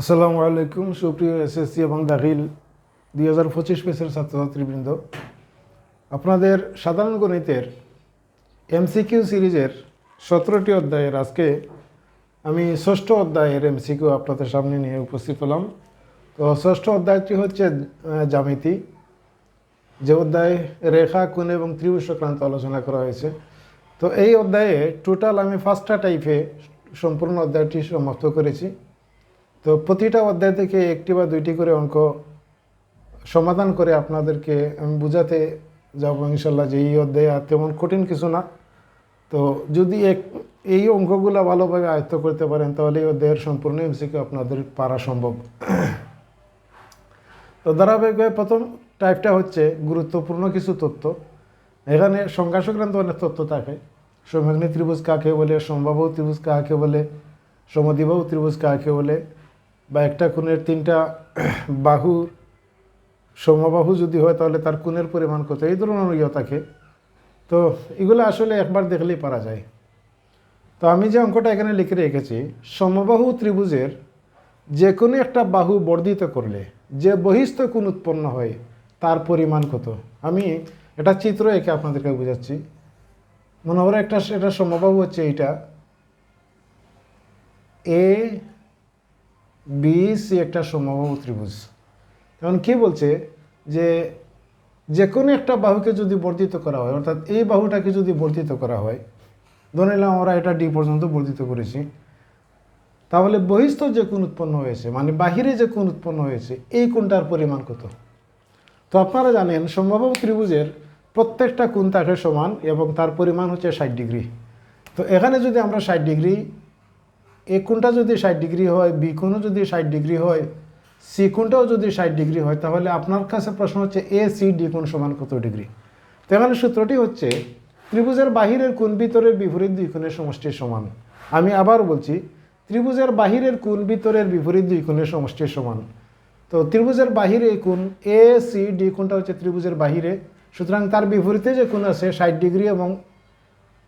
আসসালামু আলাইকুম সুপ্রিয় এসএসসি এবং দাখিল দুই হাজার পঁচিশ পেসের ছাত্রছাত্রীবৃন্দ। আপনাদের সাধারণ গণিতের এমসিকিউ সিরিজের সতেরোটি অধ্যায়ের আজকে আমি ষষ্ঠ অধ্যায়ের এমসিকিউ আপনাদের সামনে নিয়ে উপস্থিত হলাম। তো ষষ্ঠ অধ্যায়টি হচ্ছে আহ, জ্যামিতি। যে অধ্যায়ে রেখা কোণ এবং ত্রিভুজ সংক্রান্ত আলোচনা করা হয়েছে। তো এই অধ্যায়ে টোটাল আমি ফার্স্টটা টাইপে সম্পূর্ণ অধ্যায়টি সমাপ্ত করেছি। তো প্রতিটা অধ্যায় থেকে একটি বা দুইটি করে অঙ্ক সমাধান করে আপনাদেরকে আমি বোঝাতে যাব ইনশাল্লাহ যে এই অধ্যায় আর তেমন কঠিন কিছু না। তো যদি এক এই অঙ্কগুলো ভালোভাবে আয়ত্ত করতে পারেন, তাহলে এই অধ্যায়ের সম্পূর্ণ এমসিকে আপনাদের পারা সম্ভব। তো ধারাবাহিকভাবে প্রথম টাইপটা হচ্ছে গুরুত্বপূর্ণ কিছু তথ্য। এখানে সংখ্যা সংক্রান্ত অনেক তথ্য থাকে। সমগ্নী ত্রিভুজ কাকে বলে সম্ভাব্য ত্রিভুজ কাকে বলে, সমদ্বিবাহু ত্রিভুজ কাকে বলে বা একটা কোণের তিনটা বাহুর সমবাহু যদি হয় তাহলে তার কোণের পরিমাণ কত? এই ধরনের ইয়ে থাকে। তো এগুলো আসলে একবার দেখলেই পারা যায়। তো আমি যে অঙ্কটা এখানে লিখে রেখেছি, সমবাহু ত্রিভুজের যে কোনো একটা বাহু বর্ধিত করলে যে বহিস্থ কোণ উৎপন্ন হয় তার পরিমাণ কত? আমি এটা চিত্র এঁকে আপনাদেরকে বোঝাচ্ছি। মনে হয় একটা এটা সমবাহু হচ্ছে এইটা। এ বি, সি একটা সমবাহু ত্রিভুজ। এখন কি বলছে? যে যে কোনো একটা বাহুকে যদি বর্ধিত করা হয়, অর্থাৎ এই বাহুটাকে যদি বর্ধিত করা হয়, ধরে নিলাম আমরা এটা ডি পর্যন্ত বর্ধিত করেছি, তাহলে বহিস্থ যে কোণ উৎপন্ন হয়েছে মানে বাহিরে যে কোণ উৎপন্ন হয়েছে, এই কোণটার পরিমাণ কত? তো আপনারা জানেন সম্ভাব্য ত্রিভুজের প্রত্যেকটা কোণ থাকে সমান এবং তার পরিমাণ হচ্ছে ষাট ডিগ্রি। তো এখানে যদি আমরা ষাট ডিগ্রি এ কোণটা যদি ষাট ডিগ্রি হয় বি কোণও যদি ষাট ডিগ্রি হয় সি কোণটাও যদি ষাট ডিগ্রি হয়, তাহলে আপনার কাছে প্রশ্ন হচ্ছে এ সি ডি কোণ সমান কত ডিগ্রি? তো এখানে সূত্রটি হচ্ছে, ত্রিভুজের বাহিরের কোণ ভিতরের বিপরীত দুই কোণের সমষ্টির সমান। আমি আবার বলছি, ত্রিভুজের বাহিরের কোণ ভিতরের বিপরীত দুই কোণের সমষ্টির সমান। তো ত্রিভুজের বাহিরে কোণ এ সি ডি কোণটা হচ্ছে ত্রিভুজের বাহিরে? সুতরাং তার বিপরীতে যে কোণ আছে, ষাট ডিগ্রি এবং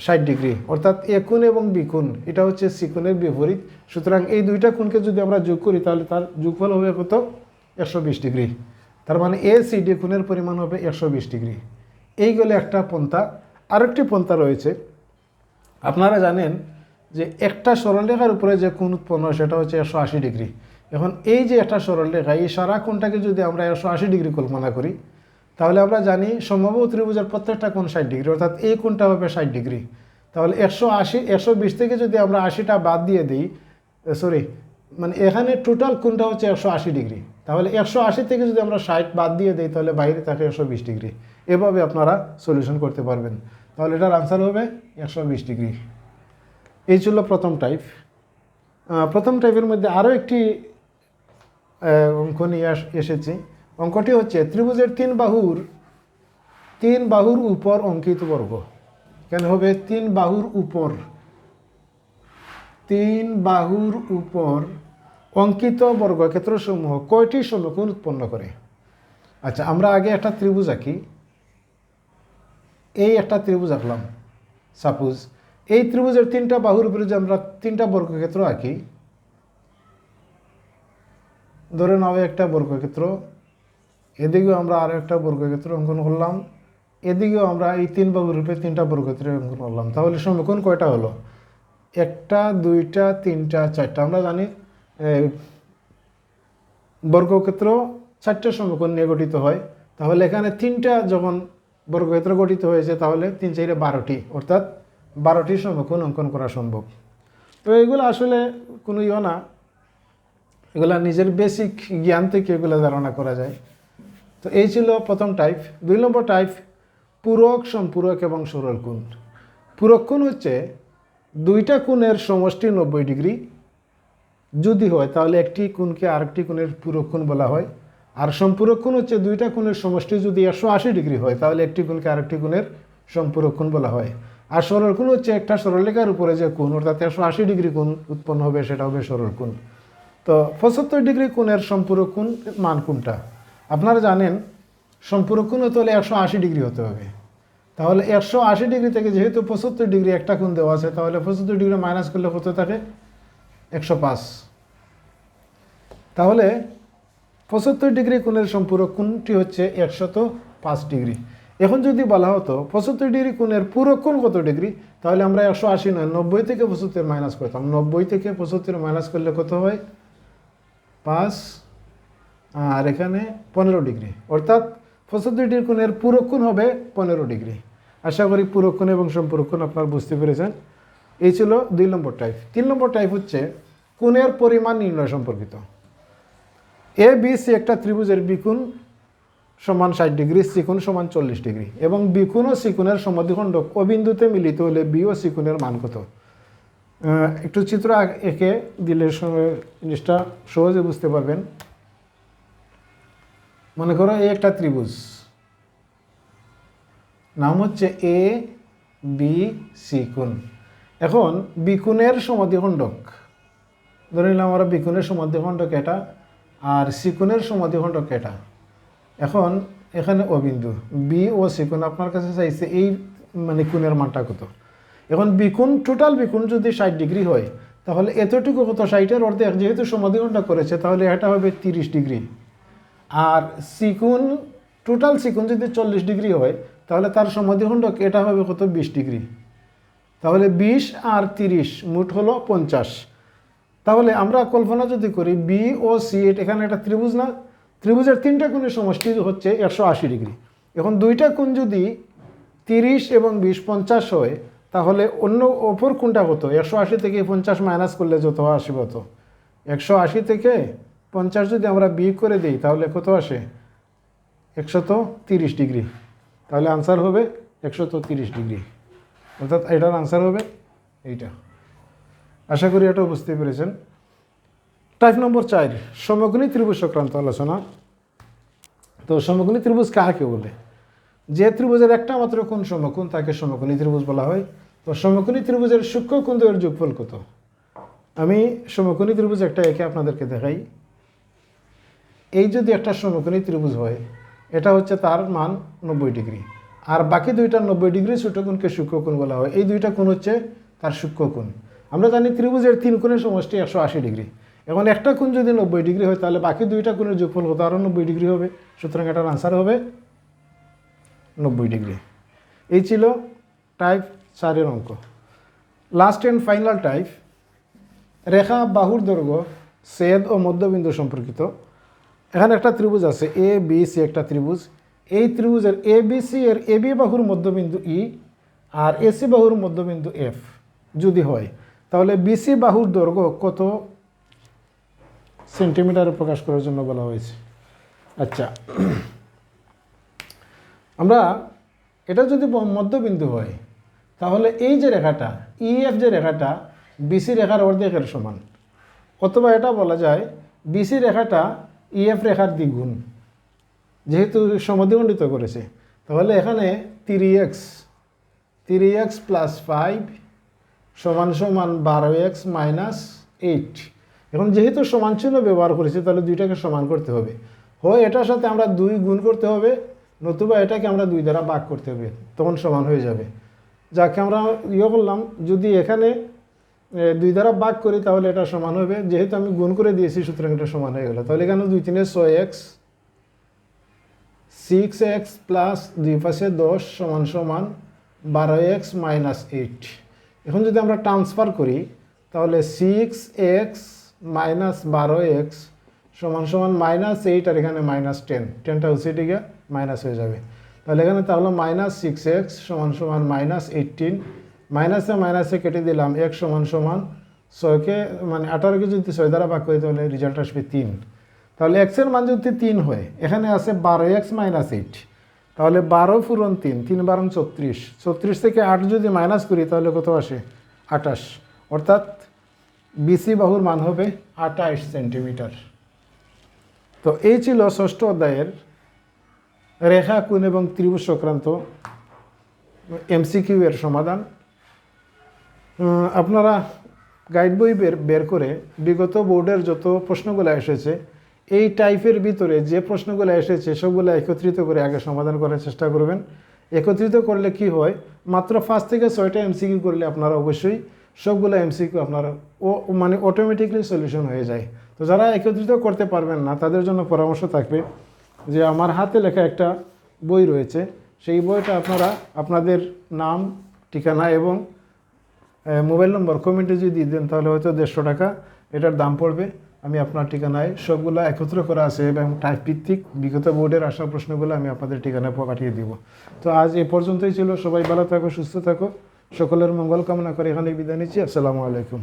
ষাট ডিগ্রি, অর্থাৎ এ কোণ এবং বি কোণ, এটা হচ্ছে সি কোণের বিপরীত। সুতরাং এই দুইটা কোণকে যদি আমরা যোগ করি, তাহলে তার যোগফল হবে কত? একশো বিশ ডিগ্রি। তার মানে এ, সি, ডি কোণের পরিমাণ হবে একশো বিশ ডিগ্রি। এইগুলো একটা পন্থা। আরেকটি পন্থা রয়েছে। আপনারা জানেন যে একটা সরলরেখার উপরে যে কোণ উৎপন্ন হয়, সেটা হচ্ছে একশো আশি ডিগ্রি। এখন এই যে একটা সরলরেখা, এই সারা কোণটাকে যদি আমরা একশো আশি ডিগ্রি কল্পনা করি তাহলে আমরা জানি সম্ভাব্য ত্রিভুজের প্রত্যেকটা কোণ ষাট ডিগ্রি, অর্থাৎ এই কোণটা হবে ষাট ডিগ্রি। তাহলে একশো আশি, একশো বিশ থেকে যদি আমরা আশিটা বাদ দিয়ে দিই সরি মানে এখানে টোটাল কোণটা হচ্ছে একশো আশি ডিগ্রি। তাহলে একশো আশি থেকে যদি আমরা ষাট বাদ দিয়ে দিই, তাহলে বাইরে থাকে একশো বিশ ডিগ্রি। এভাবে আপনারা সলিউশন করতে পারবেন। তাহলে এটার আনসার হবে একশো বিশ ডিগ্রি। এই ছিল প্রথম টাইপ প্রথম টাইপের মধ্যে আরও একটি অঙ্ক নিয়ে এসেছি। অঙ্কটি হচ্ছে ত্রিভুজের তিন বাহুর তিন বাহুর উপর অঙ্কিত বর্গ। কেন হবে? তিন বাহুর উপর, তিন বাহুর উপর অঙ্কিত বর্গক্ষেত্রসমূহ কয়টি সমকোণ উৎপন্ন করে? আচ্ছা আমরা আগে একটা ত্রিভুজ আঁকি। এই একটা ত্রিভুজ আঁকলাম, সাপোজ। এই ত্রিভুজের তিনটা বাহুর উপরে যে আমরা তিনটা বর্গক্ষেত্র আঁকি। ধরে নাও একটা বর্গক্ষেত্র। এদিকেও আমরা আরও একটা বর্গক্ষেত্র অঙ্কন করলাম। এদিকেও আমরা এই তিন বাহুর রূপে তিনটা বর্গক্ষেত্র অঙ্কন করলাম। তাহলে সমকোণ কয়টা হলো? একটা, দুইটা, তিনটা, চারটা। আমরা জানি বর্গক্ষেত্র চারটে সমকোণ নিয়ে গঠিত হয়। তাহলে এখানে তিনটা যখন বর্গক্ষেত্র গঠিত হয়েছে, তাহলে তিন চাইরে বারোটি, অর্থাৎ বারোটি সমকোণ অঙ্কন করা সম্ভব। তো এগুলো আসলে কোনো ইয়ে না। এগুলা নিজের বেসিক জ্ঞান থেকে এগুলো ধারণা করা যায়। তো এই ছিল প্রথম টাইপ দুই নম্বর টাইপ পূরক, সম্পূরক এবং সরল কোণ। পূরক হচ্ছে দুইটা কোণের সমষ্টি নব্বই ডিগ্রি। যদি হয় তাহলে একটি কোণকে আরেকটি কোণের পূরক কোণ বলা হয়। আর সম্পূরক হচ্ছে দুইটা কোণের সমষ্টি যদি একশো আশি ডিগ্রি হয় তাহলে একটি কোণকে আরেকটি কোণের সম্পূরক বলা হয়। আর সরল কোণ হচ্ছে একটা সরলরেখার উপরে যে কোণ, অর্থাৎ একশো আশি ডিগ্রি কোণ উৎপন্ন হবে সেটা হবে সরল কোণ। তো পঁচাত্তর ডিগ্রি কোণের সম্পূরক কোণ মান কোনটা? আপনারা জানেন সম্পূরক কোন হতে হলে একশো আশি ডিগ্রি হতে হবে। তাহলে একশো আশি ডিগ্রি থেকে যেহেতু পঁচাত্তর ডিগ্রি একটা কোণ দেওয়া আছে, তাহলে পঁচাত্তর ডিগ্রি মাইনাস করলে কত থাকে? একশো পাঁচ। তাহলে পঁচাত্তর ডিগ্রি কোণের সম্পূরক কোণটি হচ্ছে একশত পাঁচ ডিগ্রি। এখন যদি বলা হতো, পঁচাত্তর ডিগ্রি কোণের কোণ কত ডিগ্রি? তাহলে আমরা একশো আশি নয়, নব্বই থেকে পঁচাত্তর মাইনাস করতাম। নব্বই থেকে পঁচাত্তর মাইনাস করলে কত হয়? পাঁচ। আর এখানে পনেরো ডিগ্রি। অর্থাৎ পঁচাত্তর ডিগ্রি কোণের পুরো কোণ হবে পনেরো ডিগ্রি। আশা করি পুরো কোণ এবং সম্পূরক কোণ আপনারা বুঝতে পেরেছেন। এই ছিল দুই নম্বর টাইপ তিন নম্বর টাইপ হচ্ছে কোণের পরিমাণ নির্ণয় সম্পর্কিত। এ বি সি একটা ত্রিভুজের বিকুণ সমান ষাট ডিগ্রি সিকুণ সমান চল্লিশ ডিগ্রি এবং বিকুণ ও সিকুণের সমাধিখণ্ডক অবিন্দুতে মিলিত হলে বি ও সিকুণের মান কত? একটু চিত্র এঁকে দিলে জিনিসটা সহজে বুঝতে পারবেন। মনে করো এই একটা ত্রিভুজ। নাম হচ্ছে এ বি সি কোণ। এখন বিকুণের সমাধিখণ্ডক। ধরে নিলাম আমরা বিকুণের সমাধিখণ্ডক এটা, আর সিকুণের সমাধিখণ্ডক এটা। এখন এখানে অবিন্দু বি ও সিকুণ আপনার কাছে চাইছে এই মানে কোণের মানটা কত? এখন বিকুণ টোটাল বিকুণ যদি ষাট ডিগ্রি হয়, তাহলে এতটুকু কত? ষাটের অর্ধেক, যেহেতু সমাধিখণ্ডক করেছে, তাহলে এটা হবে তিরিশ ডিগ্রি। আর সিকুণ টোটাল সিকুণ যদি চল্লিশ ডিগ্রি হয়, তাহলে তার সমাধিখণ্ডক এটা হবে কত? বিশ ডিগ্রি। তাহলে বিশ আর তিরিশ মোট হলো পঞ্চাশ। তাহলে আমরা কল্পনা যদি করি বি ও সি এখানে একটা ত্রিভুজ না? ত্রিভুজের তিনটা কোণের সমষ্টি হচ্ছে একশো আশি ডিগ্রি। এখন দুইটা কোণ যদি তিরিশ এবং বিশ পঞ্চাশ হয়, তাহলে অন্য অপর কোণটা কত? একশো আশি থেকে পঞ্চাশ মাইনাস করলে যত আসবে হতো একশো আশি থেকে পঞ্চাশ যদি আমরা বি করে দিই, তাহলে কত আসে? একশত তিরিশ ডিগ্রি। তাহলে আনসার হবে একশত তিরিশ ডিগ্রি। অর্থাৎ এটার আনসার হবে এইটা। আশা করি এটা বুঝতে পেরেছেন। টাইপ নম্বর চার সমগ্রী ত্রিভুজ সংক্রান্ত আলোচনা। তো সমগ্রী ত্রিভুজ কাকে বলে? যে ত্রিভুজের একটা মাত্র কোন সমকোণ, তাকে সমকোণী ত্রিভুজ বলা হয়। তো সমকোণী ত্রিভুজের সূক্ষ্ম কোণদ্বয়ের যোগফল কত? আমি সমকোণী ত্রিভুজ একটা একে আপনাদেরকে দেখাই। এই যদি একটা সমকোণী ত্রিভুজ হয়, এটা হচ্ছে তার মান নব্বই ডিগ্রি। আর বাকি দুইটা নব্বই ডিগ্রি ছোট কোণকে সূক্ষ্ম কোণ বলা হয়। এই দুইটা কোণ হচ্ছে তার সূক্ষ্ম কোণ। আমরা জানি ত্রিভুজের তিন কোণের সমষ্টি একশো আশি ডিগ্রি। এখন একটা কোণ যদি নব্বই ডিগ্রি হয়, তাহলে বাকি দুইটা কোণের যোগফল কত আরও নব্বই ডিগ্রি হবে। সুতরাং এটার আনসার হবে নব্বই ডিগ্রি। এই ছিল টাইপ চারের অঙ্ক। লাস্ট অ্যান্ড ফাইনাল টাইপ রেখা বাহুর দৈর্ঘ্য সেদ ও মধ্যবিন্দু সম্পর্কিত। এখানে একটা ত্রিভুজ আছে এ বি সি একটা ত্রিভুজ। এই ত্রিভুজের এ বি সি এর এ বি বাহুর মধ্যবিন্দু ই আর এসি বাহুর মধ্যবিন্দু এফ যদি হয়, তাহলে বিসি বাহুর দৈর্ঘ্য কত? সেন্টিমিটারে প্রকাশ করার জন্য বলা হয়েছে। আচ্ছা আমরা এটা যদি মধ্যবিন্দু হয়, তাহলে এই যে রেখাটা ইএফ যে রেখাটা বিসি রেখার অর্ধেকের সমান। অথবা এটা বলা যায় বিসি রেখাটা ইএফ রেখার দ্বিগুণ। যেহেতু সমদ্বিখণ্ডিত করেছে, তাহলে এখানে three x three x plus five সমান সমান বারো এক্স মাইনাস এইট এখন যেহেতু সমান চিহ্ন ব্যবহার করেছি, তাহলে দুইটাকে সমান করতে হবে। হয় এটার সাথে আমরা দুই গুণ করতে হবে, নতুবা এটাকে আমরা দুই দ্বারা ভাগ করতে হবে, তখন সমান হয়ে যাবে। যাকে আমরা ইয়ে করলাম, যদি এখানে দুই দ্বারা ভাগ করি, তাহলে এটা সমান হবে। যেহেতু আমি গুণ করে দিয়েছি, সুতরাং এটা সমান হয়ে গেল। তাহলে এখানে দুই তিনে ছয় এক্স সিক্স এক্স প্লাস দুই পাশে দশ সমান সমান বারো এক্স মাইনাস এইট এখন যদি আমরা ট্রান্সফার করি, তাহলে সিক্স এক্স মাইনাস বারো এক্স সমান সমান মাইনাস এইট আর এখানে মাইনাস টেন টেনটা হচ্ছে এদিকে মাইনাস হয়ে যাবে। তাহলে এখানে তাহলে মাইনাস সিক্স এক্স সমান সমান মাইনাস এইটিন মাইনাসে মাইনাসে কেটে দিলাম এক সমান সমান ছয়কে মানে আঠারোকে যদি ছয় দ্বারা ভাগ করি তাহলে রেজাল্ট আসবে তিন। তাহলে এক্সের মান যদি তিন হয়, এখানে আছে বারো এক্স মাইনাস এইট তাহলে বারো ফুরন তিন তিন বারণ ছত্রিশ। ছত্রিশ থেকে আট যদি মাইনাস করি, তাহলে কত আসে? আটাশ অর্থাৎ বিসি বাহুর মান হবে আটাইশ সেন্টিমিটার তো এই ছিল ষষ্ঠ অধ্যায়ের রেখা, কোণ এবং ত্রিভুজ সংক্রান্ত এমসিকিউ এর সমাধান। আপনারা গাইড বই বের বের করে বিগত বোর্ডের যত প্রশ্নগুলো এসেছে, এই টাইপের ভিতরে যে প্রশ্নগুলো এসেছে, সবগুলো একত্রিত করে আগে সমাধান করার চেষ্টা করবেন। একত্রিত করলে কি হয়, মাত্র পাঁচ থেকে ছয়টা এমসিকিউ করলে আপনারা অবশ্যই সবগুলো এমসিকিউ আপনার ও মানে অটোমেটিকলি সলিউশন হয়ে যায়। তো যারা একত্রিত করতে পারবেন না, তাদের জন্য পরামর্শ থাকবে যে আমার হাতে লেখা একটা বই রয়েছে, সেই বইটা আপনারা আপনাদের নাম, ঠিকানা এবং মোবাইল নম্বর কমেন্টে যদি দেন তাহলে হয়তো দেড়শো টাকা। এটার দাম পড়বে। আমি আপনার ঠিকানায় সবগুলো একত্র করা আছে এবং টাইপ ভিত্তিক বিগত বোর্ডের আসা প্রশ্নগুলো আমি আপনাদের ঠিকানায় পাঠিয়ে দিব। তো আজ এ পর্যন্তই ছিল। সবাই ভালো থাকো, সুস্থ থাকো। সকলের মঙ্গল কামনা করে এখানে বিদায় নিচ্ছি। আসসালামু আলাইকুম।